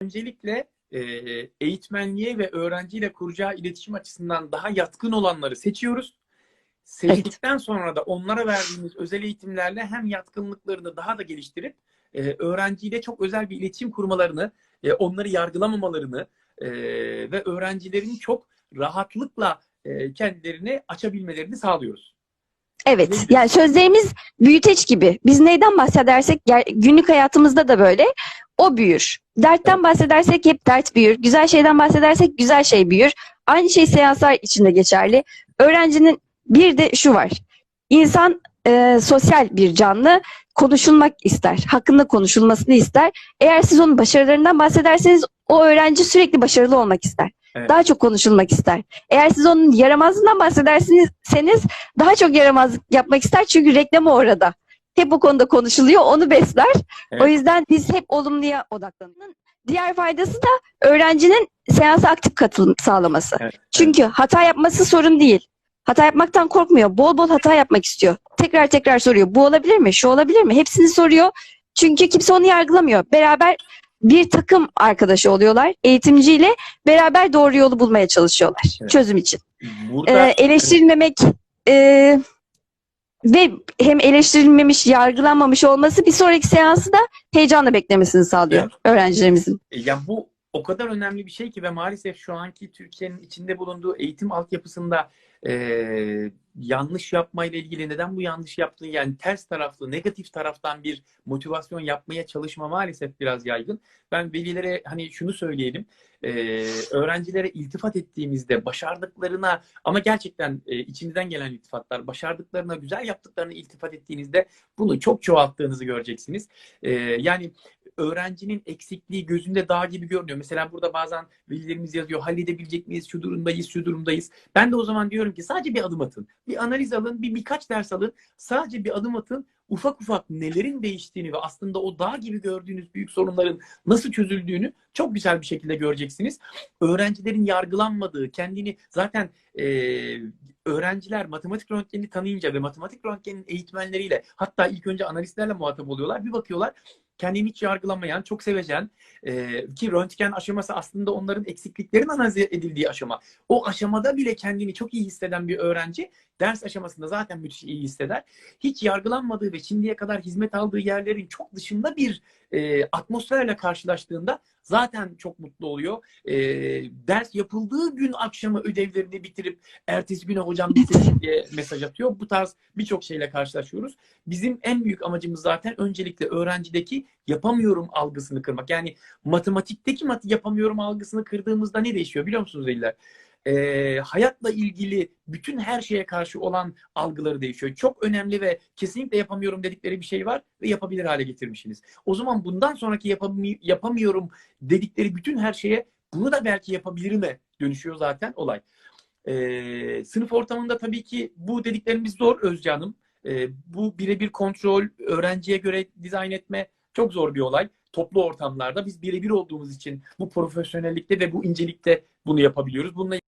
öncelikle e, eğitmenliğe ve öğrenciyle kuracağı iletişim açısından daha yatkın olanları seçiyoruz. Seçtikten sonra da onlara verdiğimiz özel eğitimlerle hem yatkınlıklarını daha da geliştirip e, öğrenciyle çok özel bir iletişim kurmalarını, e, onları yargılamamalarını e, ve öğrencilerin çok rahatlıkla e, kendilerini açabilmelerini sağlıyoruz. Evet, yani sözlerimiz büyüteç gibi. Biz neyden bahsedersek günlük hayatımızda da böyle o büyür. Dertten bahsedersek hep dert büyür. Güzel şeyden bahsedersek güzel şey büyür. Aynı şey seanslar içinde geçerli. Öğrencinin bir de şu var. İnsan e, sosyal bir canlı konuşulmak ister. Hakkında konuşulmasını ister. Eğer siz onun başarılarından bahsederseniz o öğrenci sürekli başarılı olmak ister. Evet. Daha çok konuşulmak ister. Eğer siz onun yaramazlığından bahsederseniz daha çok yaramazlık yapmak ister çünkü reklamı orada. Hep bu konuda konuşuluyor, onu besler. Evet. O yüzden biz hep olumluya odaklanıyoruz. Diğer faydası da öğrencinin seansa aktif katılım sağlaması. Evet, Çünkü hata yapması sorun değil. Hata yapmaktan korkmuyor. Bol bol hata yapmak istiyor. Tekrar tekrar soruyor. Bu olabilir mi? Şu olabilir mi? Hepsini soruyor. Çünkü kimse onu yargılamıyor. Beraber bir takım arkadaşı oluyorlar. Eğitimciyle beraber doğru yolu bulmaya çalışıyorlar. Evet. Çözüm için. Burada Ee, eleştirilmemek e, ve hem eleştirilmemiş, yargılanmamış olması bir sonraki seansı da heyecanla beklemesini sağlıyor öğrencilerimizin. E, Ya bu o kadar önemli bir şey ki ve maalesef şu anki Türkiye'nin içinde bulunduğu eğitim altyapısında e, yanlış yapmayla ilgili neden bu yanlış yaptığın yani ters taraflı, negatif taraftan bir motivasyon yapmaya çalışma maalesef biraz yaygın. Ben velilere hani şunu söyleyelim, e, öğrencilere iltifat ettiğimizde başardıklarına ama gerçekten e, içinizden gelen iltifatlar, başardıklarına, güzel yaptıklarına iltifat ettiğinizde bunu çok çoğalttığınızı göreceksiniz. E, yani öğrencinin eksikliği gözünde dağ gibi görünüyor. Mesela burada bazen velilerimiz yazıyor halledebilecek miyiz, şu durumdayız, şu durumdayız. Ben de o zaman diyorum ki sadece bir adım atın. Bir analiz alın, bir birkaç ders alın. Sadece bir adım atın. Ufak ufak nelerin değiştiğini ve aslında o dağ gibi gördüğünüz büyük sorunların nasıl çözüldüğünü çok güzel bir şekilde göreceksiniz. Öğrencilerin yargılanmadığı, kendini zaten e, öğrenciler matematik röntgenini tanıyınca ve matematik röntgenin eğitmenleriyle hatta ilk önce analistlerle muhatap oluyorlar. Bir bakıyorlar kendini hiç yargılamayan, çok sevecen e, ki röntgen aşaması aslında onların eksikliklerin analiz edildiği aşama. O aşamada bile kendini çok iyi hisseden bir öğrenci ders aşamasında zaten müthiş iyi hisseder. Hiç yargılanmadığı ve şimdiye kadar hizmet aldığı yerlerin çok dışında bir e, atmosferle karşılaştığında zaten çok mutlu oluyor. E, ders yapıldığı gün akşamı ödevlerini bitirip ertesi güne hocam bitirdik diye mesaj atıyor. Bu tarz birçok şeyle karşılaşıyoruz. Bizim en büyük amacımız zaten öncelikle öğrencideki yapamıyorum algısını kırmak. Yani matematikteki mat yapamıyorum algısını kırdığımızda ne değişiyor biliyor musunuz veliler? Ee, hayatla ilgili bütün her şeye karşı olan algıları değişiyor. Çok önemli ve kesinlikle yapamıyorum dedikleri bir şey var ve yapabilir hale getirmişsiniz. O zaman bundan sonraki yapami- yapamıyorum dedikleri bütün her şeye bunu da belki yapabilirime dönüşüyor zaten olay. Ee, sınıf ortamında tabii ki bu dediklerimiz zor Özce Hanım. Ee, bu birebir kontrol, öğrenciye göre dizayn etme çok zor bir olay. Toplu ortamlarda biz birebir olduğumuz için bu profesyonellikte ve bu incelikte bunu yapabiliyoruz. Bununla